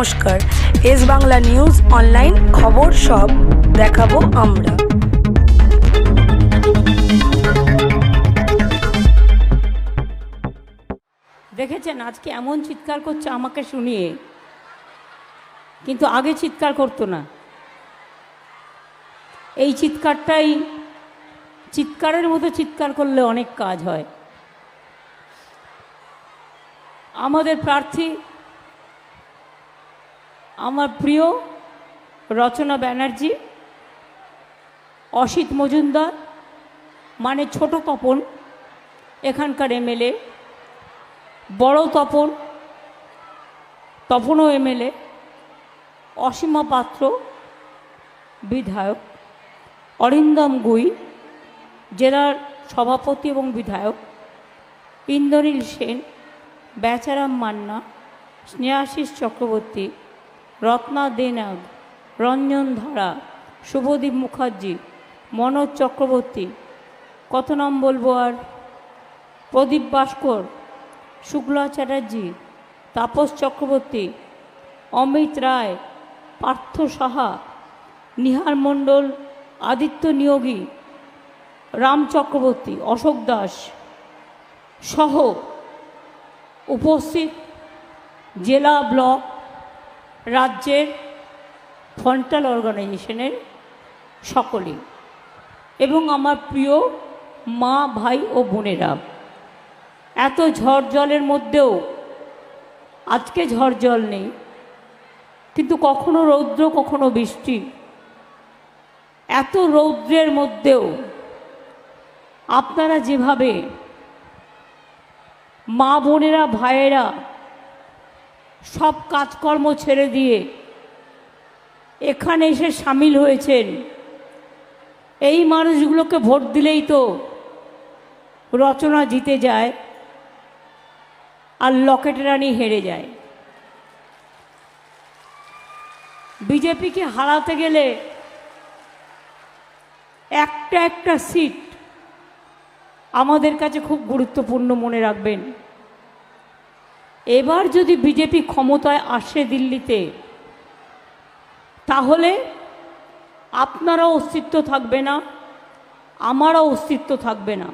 নমস্কার। S Bangla news online খবর সব দেখাবো আমরা। দেখেছেন, আজকে এমন চিৎকার করছে আমাকে শুনিয়ে। কিন্তু আগে চিৎকার করতো না। এই চিৎকারটাই, চিৎকারের মতো চিৎকার করলে অনেক কাজ হয়। আমাদের প্রার্থী আমার প্রিয় রচনা ব্যানার্জি অসিত মজুমদার মানে ছোট তপন, এখানকার এমএলএ, বড় তপন, তপনও এমএলএ, অসীমা পাত্র, বিধায়ক, অরিন্দম গুই, জেলার সভাপতি এবং বিধায়ক, ইন্দ্রনীল সেন, বেচারাম মান্না, স্নেহাশিস চক্রবর্তী রত্না দেনাগ রঞ্জন ধারা, শুভদীপ মুখার্জি, মনোজ চক্রবর্তী কত নাম বলব আর প্রদীপ ভাস্কর, শুক্লা চ্যাটার্জি, তাপস চক্রবর্তী, অমিত রায়, পার্থ সাহা, নিহার মণ্ডল, আদিত্য নিয়োগী, রাম চক্রবর্তী, অশোক দাস সহ উপস্থিত জেলা ব্লক রাজ্যের ফন্টাল অর্গানাইজেশনের সকলে এবং আমার প্রিয় মা, ভাই ও বোনেরা, এত ঝড় জলের মধ্যেও আজকে ঝড় জল নেই, কিন্তু কখনো রৌদ্র, কখনো বৃষ্টি, এত রৌদ্রের মধ্যেও আপনারা যেভাবে মা, বোনেরা, ভাইয়েরা সব কাজকর্ম ছেড়ে দিয়ে এখানে এসে সামিল হয়েছেন। এই মানুষগুলোকে ভোট দিলেই তো রচনা জিতে যায় আর লকেট রানী হেরে যায়। বিজেপিকে হারাতে গেলে একটা একটা সিট আমাদের কাছে খুব গুরুত্বপূর্ণ মনে রাখবেন। এবার যদি বিজেপি ক্ষমতায় আসে দিল্লিতে, তাহলে আপনারও অস্তিত্ব থাকবে না, আমারও অস্তিত্ব থাকবে না।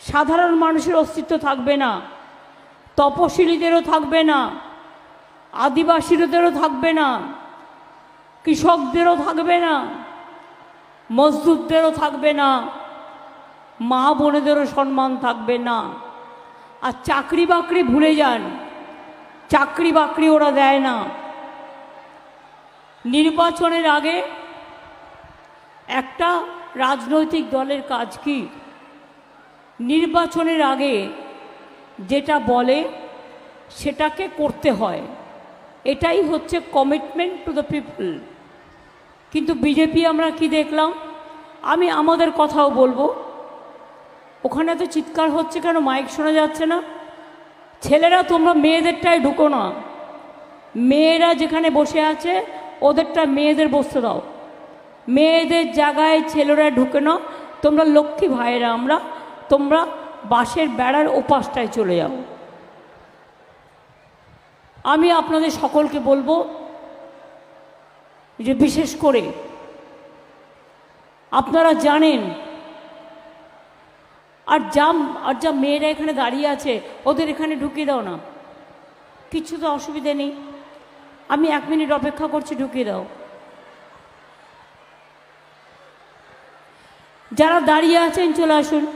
সাধারণ মানুষের অস্তিত্ব থাকবে না, তপশিলীদেরও থাকবে না, আদিবাসীদেরও থাকবে না, কৃষকদেরও থাকবে না, মজদুরদেরও থাকবে না, মা বোনেদেরও সম্মান থাকবে না। আর চাকরি বাকরি ভুলে যান। চাকরি বাকরি ওরা দেয় না। নির্বাচনের আগে একটা রাজনৈতিক দলের কাজ কি? নির্বাচনের আগে যেটা বলে সেটাকে করতে হয়। এটাই হচ্ছে কমিটমেন্ট টু দ্য পিপল কিন্তু বিজেপি আমরা কি দেখলাম? আমি আমাদের কথাও বলব ওখানে তো চিৎকার হচ্ছে কেন? মাইক শোনা যাচ্ছে না? ছেলেরা তোমরা মেয়েদেরটাই ঢুকো না। মেয়েরা যেখানে বসে আছে, ওদেরটা মেয়েদের বসতে দাও। মেয়েদের জায়গায় ছেলেরা ঢুকে না। তোমরা লক্ষ্মী ভাইয়েরা, আমরা, তোমরা বাঁশের বেড়ার ওপাশটায় চলে যাও। আমি আপনাদের সকলকে বলব যে বিশেষ করে আপনারা জানেন আর যা আর যা মেয়েরা এখানে দাঁড়িয়ে আছে, ওদের এখানে ঢুকিয়ে দাও না। কিছু তো অসুবিধে নেই। আমি এক মিনিট অপেক্ষা করছি, ঢুকিয়ে দাও। যারা দাঁড়িয়ে আছেন, চলে আসুন।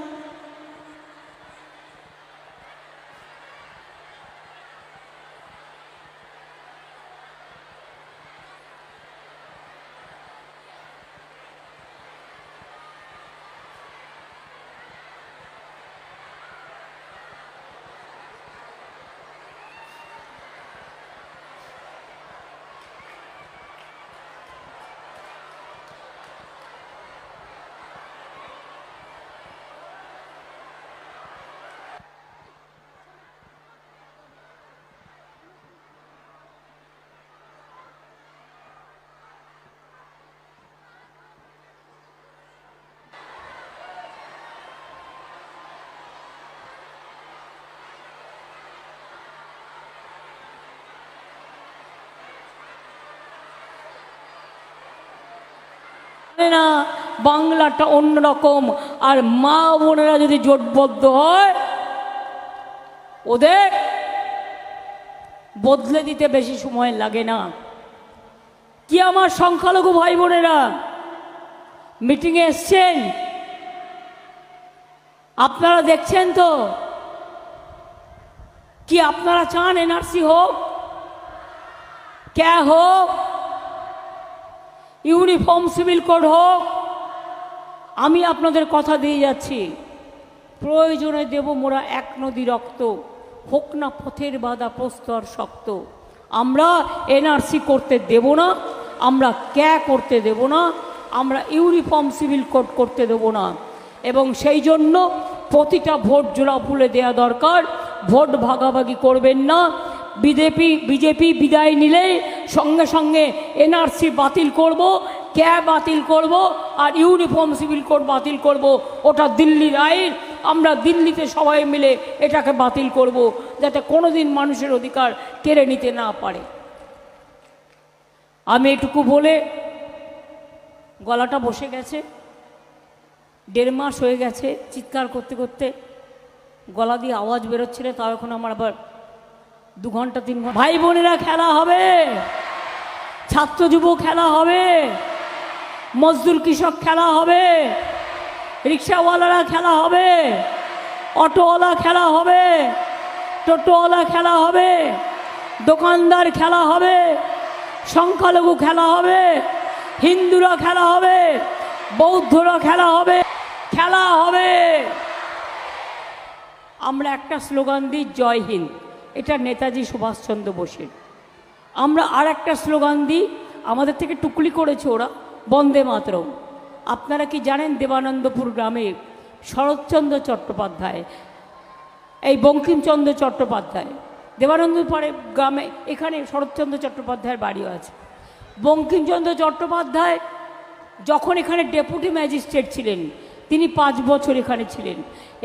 না, বাংলাটা অন্যরকম। আর মা বোনেরা যদি জোটবদ্ধ হয়, ওদের বদলে দিতে বেশি সময় লাগে না। কি আমার সংখ্যালঘু ভাই বোনেরা মিটিংয়ে এসছেন? আপনারা দেখছেন তো? কি আপনারা চান এনআরসি হোক? ক্যা হোক? ইউনিফর্ম সিভিল কোড হোক, আমি আপনাদের কথা দিয়ে যাচ্ছি। প্রয়োজনে দেব মোরা এক নদী রক্ত, হোক না পথের বাধা প্রস্তর শক্ত। আমরা এনআরসি করতে দেব না, আমরা ক্যা করতে দেব না, আমরা ইউনিফর্ম সিভিল কোড করতে দেব না। এবং সেই জন্য প্রতিটা ভোট জোড়া ফুলে দেওয়া দরকার। ভোট ভাগাভাগি করবেন না। বিজেপি বিজেপি বিদায় নিলে সঙ্গে সঙ্গে এনআরসি বাতিল করব, ক্যাব বাতিল করব, আর ইউনিফর্ম সিভিল কোড বাতিল করব। ওটা দিল্লির আইন। আমরা দিল্লিতে সবাই মিলে এটাকে বাতিল করব, যাতে কোনোদিন মানুষের অধিকার কেড়ে নিতে না পারে। আমি এটুকু বলে গলাটা বসে গেছে। দেড় মাস হয়ে গেছে, চিৎকার করতে করতে। গলা দিয়ে আওয়াজ বেরোচ্ছিল, তাও এখন আমার আবার দু ঘণ্টা তিন ঘণ্টা ভাই বোনেরা খেলা হবে ছাত্র যুব খেলা হবে মজদুর কৃষক খেলা হবে রিক্সাওয়ালারা খেলা হবে অটোওয়ালা খেলা হবে টোটোওয়ালা খেলা হবে দোকানদার খেলা হবে সংখ্যালঘু খেলা হবে হিন্দুরা খেলা হবে বৌদ্ধরা খেলা হবে খেলা হবে আমরা একটা স্লোগান দিই জয় হিন্দ এটা নেতাজি সুভাষচন্দ্র বোসের। আমরা আর একটা স্লোগান দিই, আমাদের থেকে টুকলি করেছে ওরা, বন্দে মাতরম। আপনারা কি জানেন দেবানন্দপুর গ্রামে শরৎচন্দ্র চট্টোপাধ্যায়, এই বঙ্কিমচন্দ্র চট্টোপাধ্যায়, দেবানন্দপুরে গ্রামে এখানে শরৎচন্দ্র চট্টোপাধ্যায়ের বাড়িও আছে। বঙ্কিমচন্দ্র চট্টোপাধ্যায় যখন এখানে ডেপুটি ম্যাজিস্ট্রেট ছিলেন তিনি পাঁচ বছর এখানে ছিলেন।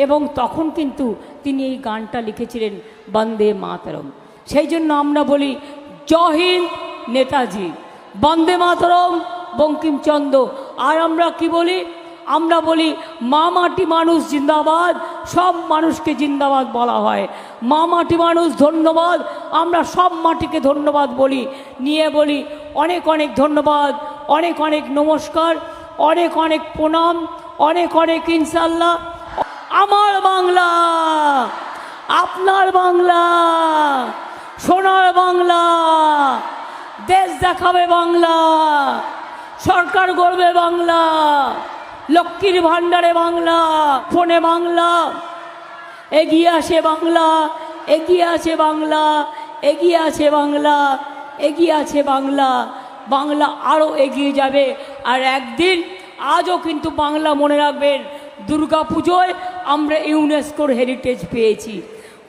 এবং তখন কিন্তু তিনি এই গানটা লিখেছিলেন, বন্দে মাতরম। সেই জন্য আমরা বলি, জয় হিন্দ নেতাজি, বন্দে মাতরম, বঙ্কিমচন্দ্র। আর আমরা কি বলি? আমরা বলি মা মাটি মানুষ জিন্দাবাদ, সব মানুষকে জিন্দাবাদ বলা হয়। মা মাটি মানুষ ধন্যবাদ, আমরা সব মাটিকে ধন্যবাদ বলি। নিয়ে বলি, অনেক অনেক ধন্যবাদ, অনেক অনেক নমস্কার, অনেক অনেক প্রণাম অনেক অনেক ইনশাল্লাহ আমার বাংলা, আপনার বাংলা, সোনার বাংলা, দেশ দেখাবে বাংলা, সরকার গড়বে বাংলা, লক্ষ্মীর ভাণ্ডারে বাংলা, ফোনে বাংলা, এগিয়ে আসে বাংলা, এগিয়ে আছে বাংলা, এগিয়ে আছে বাংলা, এগিয়ে আছে বাংলা বাংলা আরও এগিয়ে যাবে। আর একদিন আজও কিন্তু বাংলা মনে রাখবেন দুর্গা পুজোয় আমরা ইউনেস্কোর হেরিটেজ পেয়েছি।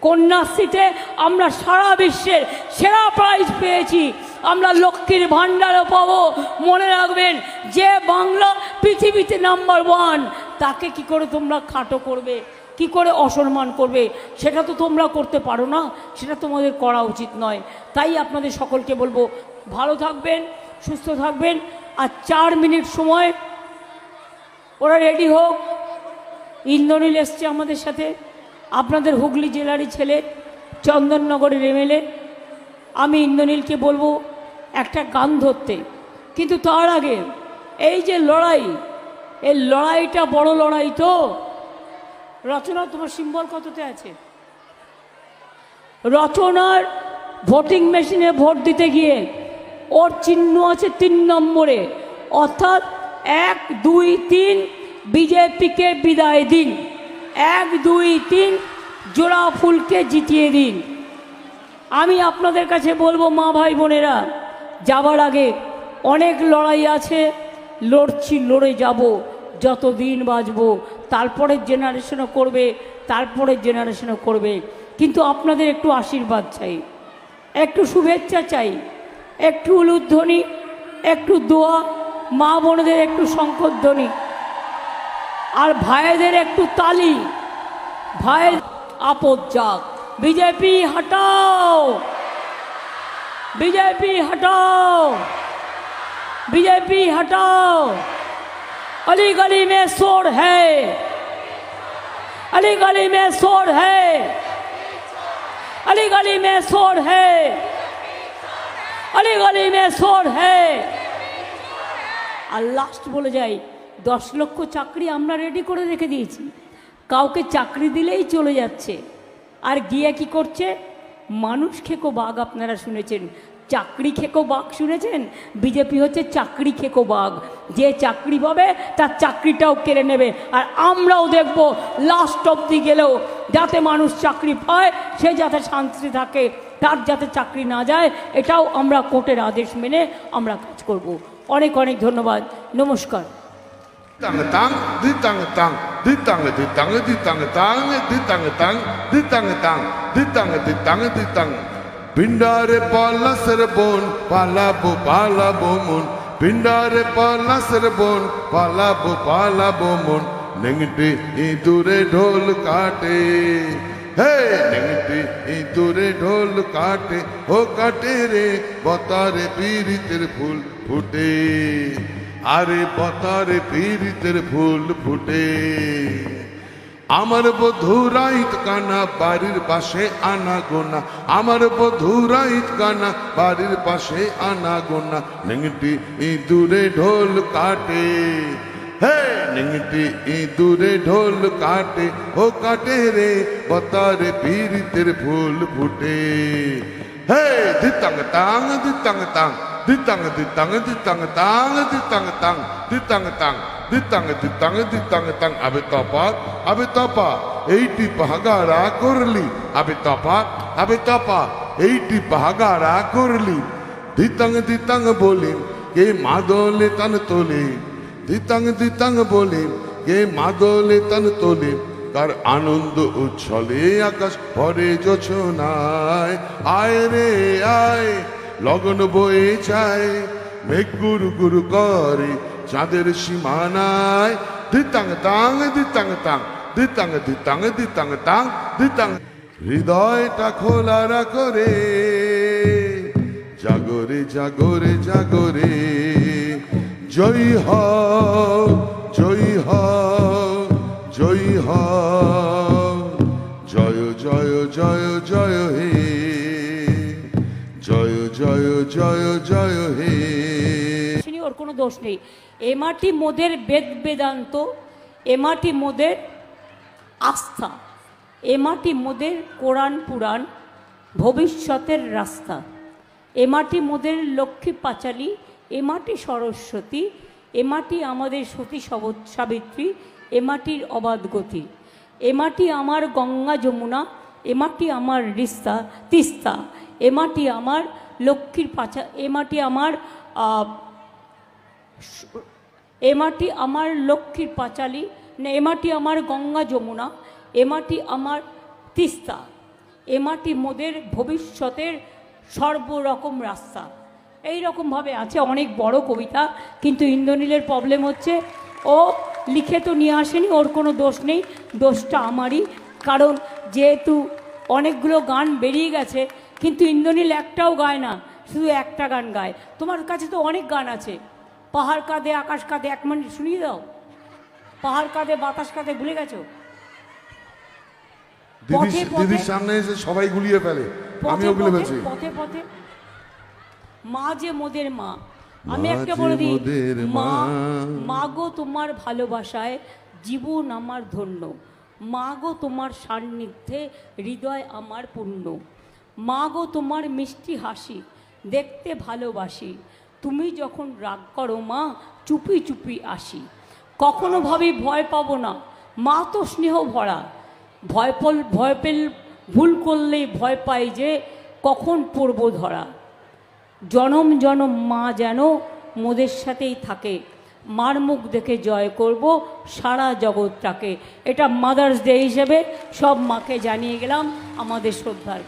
কন্যাশ্রীতে আমরা সারা বিশ্বের সেরা প্রাইজ পেয়েছি। আমরা লক্ষ্মীর ভাণ্ডারও পাবো। মনে রাখবেন, যে বাংলা পৃথিবীতে নাম্বার ওয়ান তাকে কি করে তোমরা খাটো করবে? কি করে অসম্মান করবে? সেটা তো তোমরা করতে পারো না, সেটা তোমাদের করা উচিত নয়। তাই আপনাদের সকলকে বলব, ভালো থাকবেন, সুস্থ থাকবেন, আর চার মিনিট সময় ওরা রেডি হোক। ইন্দ্রনীল এসছে আমাদের সাথে। আপনাদের হুগলি জেলারই ছেলে, চন্দননগরের এমএলএ আমি ইন্দ্রনীলকে বলব, একটা গান ধরতে। কিন্তু তার আগে, এই যে লড়াই, এই লড়াইটা বড় লড়াই তো। রচনা, তোমার সিম্বল কততে আছে? রচনার ভোটিং মেশিনে ভোট দিতে গিয়ে, ওর চিহ্ন আছে তিন নম্বরে। অর্থাৎ এক, দুই, তিন, বিজেপিকে বিদায় দিন। এক, দুই, তিন, জোড়া ফুলকে জিতিয়ে দিন। আমি আপনাদের কাছে বলব, মা ভাই বোনেরা, যাবার আগে অনেক লড়াই আছে, লড়ছি, লড়ে যাব যত দিন বাঁচবো তারপরের জেনারেশনও করবে তারপরের জেনারেশনও করবে। কিন্তু আপনাদের একটু আশীর্বাদ চাই, একটু শুভেচ্ছা চাই, একটু উলুধ্বনি একটু দোয়া মা বোনদের একটু শঙ্করধ্বনি আর ভাইদের একটু তালি ভাই আপদ যাক বিজেপি হটাও বিজেপি হটাও বিজেপি হটাও अली गली में शोर है अली गली में शोर है अली गली में शोर है अली गली में शोर है আর লাস্ট বলে যাই, দশ লক্ষ চাকরি আমরা রেডি করে রেখে দিয়েছি। কাউকে চাকরি দিলেই চলে যাচ্ছে। আর গিয়ে কি করছে? মানুষ খেকো বাঘ আপনারা শুনেছেন। চাকরি খেকো বাঘ শুনেছেন? বিজেপি হচ্ছে চাকরি খেকো বাঘ। যে চাকরি পাবে, তার চাকরিটাও কেড়ে নেবে। আর আমরাও দেখব লাস্ট অবধি গেলেও যাতে মানুষ চাকরি পায়, সে যাতে শান্তি থাকে, তার যাতে চাকরি না যায়, এটাও আমরা কোর্টের আদেশ মেনে আমরা কাজ করব। অনেক অনেক ধন্যবাদ নমস্কার tang tang di tang tang di tang di tang di tang tang di tang tang di tang tang di tang di tang di tang পিন্ডারে পলাশের বোন পালাবো পালাবো মন পিন্ডারে পলাশের বোন পালাবো পালাবো মন নেংটি ইঁদুরে ঢোল কাটে হে নেংটি ইঁদুরে ঢোল কাটে ও কাটে রে বতারে পীড়িতের ফুল ফুটে আরে বতারে পীড়িতের ফুল ফুটে আমার বধুরাইত কানা বাড়ির পাশে আনা গোনা আমার বধুরাইত কানা বাড়ির পাশে আনা গোনা নেংটি ইঁদুরে ঢোল কাটে হে নেংটি ইঁদুরে ঢোল কাটে, ও কাটে রে, বতারে পীড়িতের ফুল ফুটে। হে দিতাং তাং দিতাং তাং, দিতাং দিতাং দিতাং তাং দিতাং তাং দিতাং তাং, দিতাং দিতাং দিতাং তাং। আবে তপা আবে তপা, এইটি পাহাগারা করলি। আবে তপা আবে তপা, এইটি পাহাগারা করলি। দিতাং দিতাং বলি, কে মাদলে তান তোলে। দিতাং দিতাং বলে কে মাদলে তান তোলে কার আনন্দ উচ্ছলে আকাশ ভরে যোছনায়। আয় রে আয়, লগন বয়ে যায়, মেঘ গুরু গুরু করে চাঁদের সীমানায়। দিতাং তাং দিতাং তাং, দিতাং দিতাং দিতাং তাং, দিতাং। হৃদয়টা খোলা রাখো রে জাগরে জাগরে জাগরে জয় হ জয় হ জয় হ, জয় জয় জয় জয় হে, জয় জয় জয় জয় হে। ওর কোনো দোষ নেই। এমাটি মোদের বেদ বেদান্ত এমাটি মোদের আস্থা এমাটি মোদের কোরআন পুরাণ, ভবিষ্যতের রাস্তা এমাটি মোদের লক্ষ্মী পাঁচালী এমাটি সরস্বতী এমাটি আমাদের সতী সব- সাবিত্রী এমাটির অবাধ গতি। এমাটি আমার গঙ্গা যমুনা এমাটি আমার রিস্তা তিস্তা এমাটি আমার লক্ষ্মীর পাঁচা এমাটি আমার আহ, এ মাটি আমার লক্ষ্মীর পাঁচালী না এ মাটি আমার গঙ্গা যমুনা এ মাটি আমার তিস্তা এ মাটি মোদের ভবিষ্যতের সর্বরকম রাস্তা। এই রকমভাবে আছে অনেক বড় কবিতা কিন্তু ইন্দ্রনীলের প্রবলেম হচ্ছে ও লিখে তো নিয়ে আসেনি ওর কোনো দোষ নেই দোষটা আমারই। কারণ যেহেতু অনেকগুলো গান বেরিয়ে গেছে কিন্তু ইন্দ্রনীল একটাও গায় না শুধু একটা গান গায়। তোমার কাছে তো অনেক গান আছে। পাহাড় কাঁধে আকাশ কাঁধে এক মিনিট শুনিয়ে দাও। পাহাড় কাঁধে বাতাস কাঁধে ভুলে গেছো? পথে দিদির সামনে এসে সবাই গুলিয়ে ফেলে। আমিও পথে পথে। মা যে মোদের মা। আমি একটা বলে দিই মা। মা। গো তোমার ভালোবাসায় জীবন আমার ধন্য। মা গো তোমার সান্নিধ্যে হৃদয় আমার পূর্ণ। মা গো তোমার মিষ্টি হাসি দেখতে ভালোবাসি। তুমি যখন রাগ করো মা চুপি চুপি আসি। কখনো ভাবি ভয় পাবো না। মা তো স্নেহ ভরা। ভয় পল ভয় পেল ভুল করলেই ভয় পাই যে কখন পড়ব ধরা। জনম জনম মা যেন মোদের সাথেই থাকে। মার মুখ দেখে জয় করব, সারা জগৎটাকে। এটা মাদার্স ডে হিসেবে সব মাকে জানিয়ে গেলাম। আমাদের শ্রদ্ধার